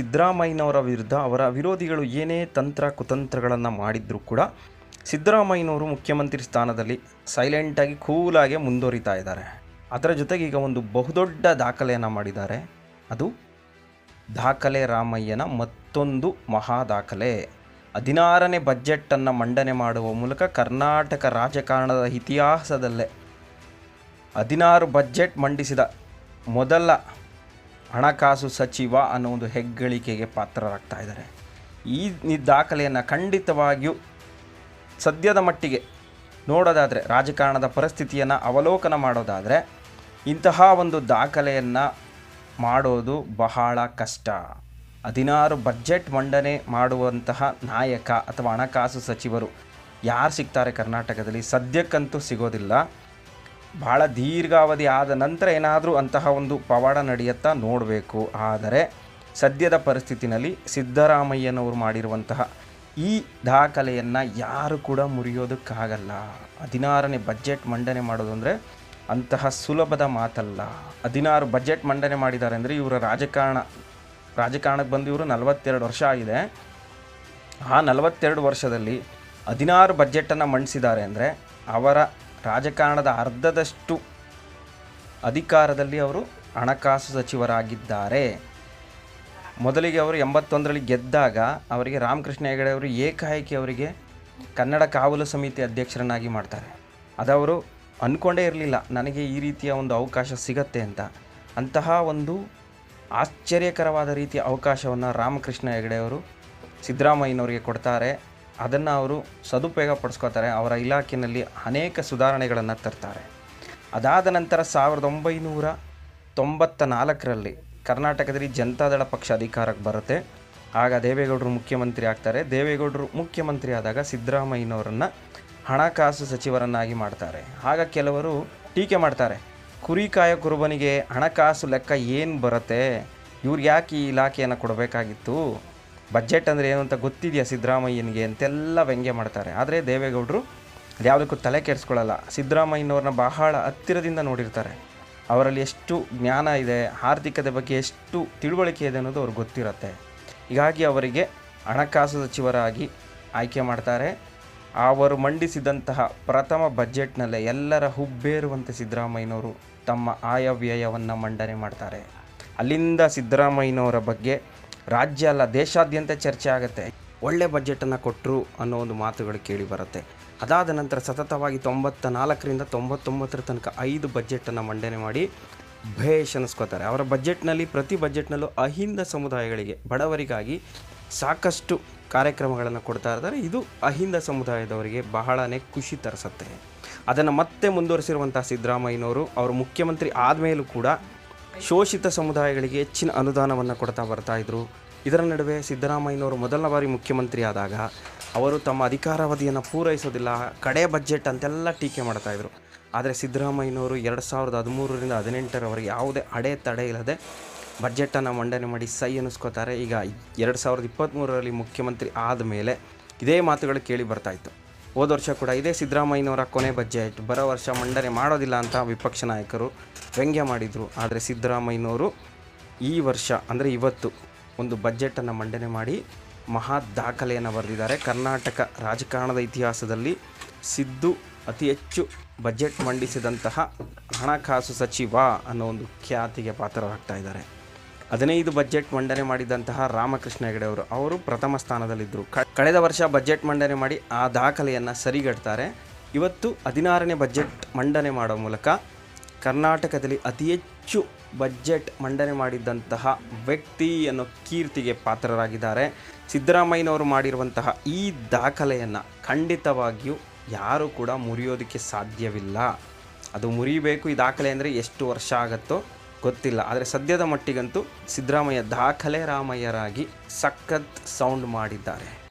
ಸಿದ್ದರಾಮಯ್ಯನವರ ವಿರುದ್ಧ ಅವರ ವಿರೋಧಿಗಳು ಏನೇ ತಂತ್ರ ಕುತಂತ್ರಗಳನ್ನು ಮಾಡಿದರೂ ಕೂಡ ಸಿದ್ದರಾಮಯ್ಯನವರು ಮುಖ್ಯಮಂತ್ರಿ ಸ್ಥಾನದಲ್ಲಿ ಸೈಲೆಂಟಾಗಿ ಕೂಲಾಗಿ ಮುಂದುವರಿತಾ ಇದ್ದಾರೆ. ಅದರ ಜೊತೆಗೆ ಈಗ ಒಂದು ಬಹುದೊಡ್ಡ ದಾಖಲೆಯನ್ನು ಮಾಡಿದ್ದಾರೆ. ಅದು ದಾಖಲೆ ರಾಮಯ್ಯನ ಮತ್ತೊಂದು ಮಹಾ ದಾಖಲೆ. ಹದಿನಾರನೇ ಬಜೆಟನ್ನು ಮಂಡನೆ ಮಾಡುವ ಮೂಲಕ ಕರ್ನಾಟಕ ರಾಜಕಾರಣದ ಇತಿಹಾಸದಲ್ಲೇ ಹದಿನಾರು ಬಜೆಟ್ ಮಂಡಿಸಿದ ಮೊದಲ ಹಣಕಾಸು ಸಚಿವ ಅನ್ನೋ ಒಂದು ಹೆಗ್ಗಳಿಕೆಗೆ ಪಾತ್ರರಾಗ್ತಾ ಇದ್ದಾರೆ. ಈ ದಾಖಲೆಯನ್ನು ಖಂಡಿತವಾಗಿಯೂ ಸದ್ಯದ ಮಟ್ಟಿಗೆ ನೋಡೋದಾದರೆ, ರಾಜಕಾರಣದ ಪರಿಸ್ಥಿತಿಯನ್ನು ಅವಲೋಕನ ಮಾಡೋದಾದರೆ, ಇಂತಹ ಒಂದು ದಾಖಲೆಯನ್ನು ಮಾಡೋದು ಬಹಳ ಕಷ್ಟ. ಹದಿನಾರು ಬಜೆಟ್ ಮಂಡನೆ ಮಾಡುವಂತಹ ನಾಯಕ ಅಥವಾ ಹಣಕಾಸು ಸಚಿವರು ಯಾರು ಸಿಗ್ತಾರೆ ಕರ್ನಾಟಕದಲ್ಲಿ? ಸದ್ಯಕ್ಕಂತೂ ಸಿಗೋದಿಲ್ಲ. ಭಾಳ ದೀರ್ಘಾವಧಿ ಆದ ನಂತರ ಏನಾದರೂ ಅಂತಹ ಒಂದು ಪವಾಡ ನಡೆಯುತ್ತಾ ನೋಡಬೇಕು. ಆದರೆ ಸದ್ಯದ ಪರಿಸ್ಥಿತಿನಲ್ಲಿ ಸಿದ್ದರಾಮಯ್ಯನವರು ಮಾಡಿರುವಂತಹ ಈ ದಾಖಲೆಯನ್ನು ಯಾರು ಕೂಡ ಮುರಿಯೋದಕ್ಕಾಗಲ್ಲ. ಹದಿನಾರನೇ ಬಜೆಟ್ ಮಂಡನೆ ಮಾಡೋದು ಅಂದರೆ ಅಂತಹ ಸುಲಭದ ಮಾತಲ್ಲ. ಹದಿನಾರು ಬಜೆಟ್ ಮಂಡನೆ ಮಾಡಿದ್ದಾರೆ ಅಂದರೆ ಇವರ ರಾಜಕಾರಣ, ರಾಜಕಾರಣಕ್ಕೆ ಬಂದು ಇವರು ನಲವತ್ತೆರಡು ವರ್ಷ ಆಗಿದೆ. ಆ ನಲವತ್ತೆರಡು ವರ್ಷದಲ್ಲಿ ಹದಿನಾರು ಬಜೆಟನ್ನು ಮಂಡಿಸಿದ್ದಾರೆ ಅಂದರೆ ಅವರ ರಾಜಕಾರಣದ ಅರ್ಧದಷ್ಟು ಅಧಿಕಾರದಲ್ಲಿ ಅವರು ಹಣಕಾಸು ಸಚಿವರಾಗಿದ್ದಾರೆ. ಮೊದಲಿಗೆ ಅವರು ಎಂಬತ್ತೊಂದರಲ್ಲಿ ಗೆದ್ದಾಗ ಅವರಿಗೆ ರಾಮಕೃಷ್ಣ ಹೆಗಡೆ ಅವರು ಏಕಾಏಕಿ ಅವರಿಗೆ ಕನ್ನಡ ಕಾವಲು ಸಮಿತಿ ಅಧ್ಯಕ್ಷರನ್ನಾಗಿ ಮಾಡ್ತಾರೆ. ಅದವರು ಅಂದ್ಕೊಂಡೇ ಇರಲಿಲ್ಲ, ನನಗೆ ಈ ರೀತಿಯ ಒಂದು ಅವಕಾಶ ಸಿಗತ್ತೆ ಅಂತ. ಅಂತಹ ಒಂದು ಆಶ್ಚರ್ಯಕರವಾದ ರೀತಿಯ ಅವಕಾಶವನ್ನು ರಾಮಕೃಷ್ಣ ಹೆಗಡೆ ಅವರು ಸಿದ್ದರಾಮಯ್ಯನವರಿಗೆ ಕೊಡ್ತಾರೆ. ಅದನ್ನು ಅವರು ಸದುಪಯೋಗ ಪಡಿಸ್ಕೋತಾರೆ ಅವರ ಇಲಾಖೆಯಲ್ಲಿ ಅನೇಕ ಸುಧಾರಣೆಗಳನ್ನು ತರ್ತಾರೆ. ಅದಾದ ನಂತರ ಸಾವಿರದ ಒಂಬೈನೂರ ತೊಂಬತ್ತ ನಾಲ್ಕರಲ್ಲಿ ಕರ್ನಾಟಕದಲ್ಲಿ ಜನತಾದಳ ಪಕ್ಷ ಅಧಿಕಾರಕ್ಕೆ ಬರುತ್ತೆ. ಆಗ ದೇವೇಗೌಡರು ಮುಖ್ಯಮಂತ್ರಿ ಆಗ್ತಾರೆ. ದೇವೇಗೌಡರು ಮುಖ್ಯಮಂತ್ರಿ ಆದಾಗ ಸಿದ್ದರಾಮಯ್ಯನವರನ್ನು ಹಣಕಾಸು ಸಚಿವರನ್ನಾಗಿ ಮಾಡ್ತಾರೆ. ಆಗ ಕೆಲವರು ಟೀಕೆ ಮಾಡ್ತಾರೆ. ಕುರಿಕಾಯ ಕುರುಬನಿಗೆ ಹಣಕಾಸು ಲೆಕ್ಕ ಏನು ಬರುತ್ತೆ? ಇವ್ರಿಗೆ ಯಾಕೆ ಈ ಇಲಾಖೆಯನ್ನು ಕೊಡಬೇಕಾಗಿತ್ತು? ಬಜೆಟ್ ಅಂದರೆ ಏನು ಅಂತ ಗೊತ್ತಿದೆಯಾ ಸಿದ್ದರಾಮಯ್ಯನಿಗೆ ಅಂತೆಲ್ಲ ವ್ಯಂಗ್ಯ ಮಾಡ್ತಾರೆ. ಆದರೆ ದೇವೇಗೌಡರು ಯಾವುದಕ್ಕೂ ತಲೆ ಕೆಡಿಸ್ಕೊಳ್ಳಲ್ಲ. ಸಿದ್ದರಾಮಯ್ಯನವ್ರನ್ನ ಬಹಳ ಹತ್ತಿರದಿಂದ ನೋಡಿರ್ತಾರೆ. ಅವರಲ್ಲಿ ಎಷ್ಟು ಜ್ಞಾನ ಇದೆ, ಆರ್ಥಿಕತೆ ಬಗ್ಗೆ ಎಷ್ಟು ತಿಳುವಳಿಕೆ ಇದೆ ಅನ್ನೋದು ಅವ್ರಿಗೆ ಗೊತ್ತಿರುತ್ತೆ. ಹೀಗಾಗಿ ಅವರಿಗೆ ಹಣಕಾಸು ಸಚಿವರಾಗಿ ಆಯ್ಕೆ ಮಾಡ್ತಾರೆ. ಅವರು ಮಂಡಿಸಿದಂತಹ ಪ್ರಥಮ ಬಜೆಟ್ನಲ್ಲೇ ಎಲ್ಲರ ಹುಬ್ಬೇರುವಂತೆ ಸಿದ್ದರಾಮಯ್ಯನವರು ತಮ್ಮ ಆಯವ್ಯಯವನ್ನು ಮಂಡನೆ ಮಾಡ್ತಾರೆ. ಅಲ್ಲಿಂದ ಸಿದ್ದರಾಮಯ್ಯನವರ ಬಗ್ಗೆ ರಾಜ್ಯ ಅಲ್ಲ, ದೇಶಾದ್ಯಂತ ಚರ್ಚೆ ಆಗುತ್ತೆ. ಒಳ್ಳೆ ಬಜೆಟನ್ನು ಕೊಟ್ಟರು ಅನ್ನೋ ಒಂದು ಮಾತುಗಳು ಕೇಳಿ ಬರುತ್ತೆ. ಅದಾದ ನಂತರ ಸತತವಾಗಿ ತೊಂಬತ್ತ ನಾಲ್ಕರಿಂದ ತೊಂಬತ್ತೊಂಬತ್ತರ ತನಕ ಐದು ಬಜೆಟನ್ನು ಮಂಡನೆ ಮಾಡಿ ಭೇಷ್ ಅನ್ನಿಸ್ಕೋತಾರೆ ಅವರ ಬಜೆಟ್ನಲ್ಲಿ ಪ್ರತಿ ಬಜೆಟ್ನಲ್ಲೂ ಅಹಿಂದ ಸಮುದಾಯಗಳಿಗೆ, ಬಡವರಿಗಾಗಿ ಸಾಕಷ್ಟು ಕಾರ್ಯಕ್ರಮಗಳನ್ನು ಕೊಡ್ತಾ ಇದ್ದಾರೆ. ಇದು ಅಹಿಂದ ಸಮುದಾಯದವರಿಗೆ ಬಹಳನೇ ಖುಷಿ ತರಿಸುತ್ತೆ. ಅದನ್ನು ಮತ್ತೆ ಮುಂದುವರಿಸಿರುವಂಥ ಸಿದ್ದರಾಮಯ್ಯನವರು, ಅವರು ಮುಖ್ಯಮಂತ್ರಿ ಆದಮೇಲೂ ಕೂಡ ಶೋಷಿತ ಸಮುದಾಯಗಳಿಗೆ ಹೆಚ್ಚಿನ ಅನುದಾನವನ್ನು ಕೊಡ್ತಾ ಬರ್ತಾ ಇದ್ರು. ಇದರ ನಡುವೆ ಸಿದ್ದರಾಮಯ್ಯನವರು ಮೊದಲ ಬಾರಿ ಮುಖ್ಯಮಂತ್ರಿ ಆದಾಗ ಅವರು ತಮ್ಮ ಅಧಿಕಾರಾವಧಿಯನ್ನು ಪೂರೈಸೋದಿಲ್ಲ, ಕಡೆ ಬಜೆಟ್ ಅಂತೆಲ್ಲ ಟೀಕೆ ಮಾಡ್ತಾಯಿದ್ರು ಆದರೆ ಸಿದ್ದರಾಮಯ್ಯನವರು ಎರಡು ಸಾವಿರದ ಹದಿಮೂರರಿಂದ ಹದಿನೆಂಟರವರೆಗೆ ಯಾವುದೇ ಅಡೆ ತಡೆ ಇಲ್ಲದೆ ಬಜೆಟನ್ನು ಮಂಡನೆ ಮಾಡಿ ಸೈ ಅನ್ನಿಸ್ಕೋತಾರೆ ಈಗ ಎರಡು ಸಾವಿರದ ಇಪ್ಪತ್ತ್ಮೂರರಲ್ಲಿ ಮುಖ್ಯಮಂತ್ರಿ ಆದ ಮೇಲೆ ಇದೇ ಮಾತುಗಳು ಕೇಳಿ ಬರ್ತಾಯಿತ್ತು ಹೋದ ವರ್ಷ ಕೂಡ ಇದೇ ಸಿದ್ದರಾಮಯ್ಯನವರ ಕೊನೆ ಬಜೆಟ್ ಬರೋ ವರ್ಷ ಮಂಡನೆ ಮಾಡೋದಿಲ್ಲ ಅಂತ ವಿಪಕ್ಷ ನಾಯಕರು ವ್ಯಂಗ್ಯ ಮಾಡಿದರು. ಆದರೆ ಸಿದ್ದರಾಮಯ್ಯನವರು ಈ ವರ್ಷ, ಅಂದರೆ ಇವತ್ತು ಒಂದು ಬಜೆಟನ್ನು ಮಂಡನೆ ಮಾಡಿ ಮಹಾ ದಾಖಲೆಯನ್ನು ಬರೆದಿದ್ದಾರೆ. ಕರ್ನಾಟಕ ರಾಜಕಾರಣದ ಇತಿಹಾಸದಲ್ಲಿ ಸಿದ್ದು ಅತಿ ಹೆಚ್ಚು ಬಜೆಟ್ ಮಂಡಿಸಿದಂತಹ ಹಣಕಾಸು ಸಚಿವ ಅನ್ನೋ ಒಂದು ಖ್ಯಾತಿಗೆ ಪಾತ್ರರಾಗ್ತಾ ಇದ್ದಾರೆ. ಹದಿನೈದು ಬಜೆಟ್ ಮಂಡನೆ ಮಾಡಿದಂತಹ ರಾಮಕೃಷ್ಣ ಹೆಗಡೆ ಅವರು ಅವರು ಪ್ರಥಮ ಸ್ಥಾನದಲ್ಲಿದ್ದರು. ಕಳೆದ ವರ್ಷ ಬಜೆಟ್ ಮಂಡನೆ ಮಾಡಿ ಆ ದಾಖಲೆಯನ್ನು ಸರಿಗಟ್ತಾರೆ. ಇವತ್ತು ಹದಿನಾರನೇ ಬಜೆಟ್ ಮಂಡನೆ ಮಾಡೋ ಮೂಲಕ ಕರ್ನಾಟಕದಲ್ಲಿ ಅತಿ ಹೆಚ್ಚು ಬಜೆಟ್ ಮಂಡನೆ ಮಾಡಿದ್ದಂತಹ ವ್ಯಕ್ತಿ ಅನ್ನೋ ಕೀರ್ತಿಗೆ ಪಾತ್ರರಾಗಿದ್ದಾರೆ. ಸಿದ್ದರಾಮಯ್ಯನವರು ಮಾಡಿರುವಂತಹ ಈ ದಾಖಲೆಯನ್ನು ಖಂಡಿತವಾಗಿಯೂ ಯಾರೂ ಕೂಡ ಮುರಿಯೋದಕ್ಕೆ ಸಾಧ್ಯವಿಲ್ಲ. ಅದು ಮುರಿಬೇಕು ಈ ದಾಖಲೆ ಅಂದರೆ ಎಷ್ಟು ವರ್ಷ ಆಗುತ್ತೋ ಗೊತ್ತಿಲ್ಲ. ಆದರೆ ಸದ್ಯದ ಮಟ್ಟಿಗಂತೂ ಸಿದ್ದರಾಮಯ್ಯ ದಾಖಲೆ ರಾಮಯ್ಯರಾಗಿ ಸಖತ್ ಸೌಂಡ್ ಮಾಡಿದ್ದಾರೆ.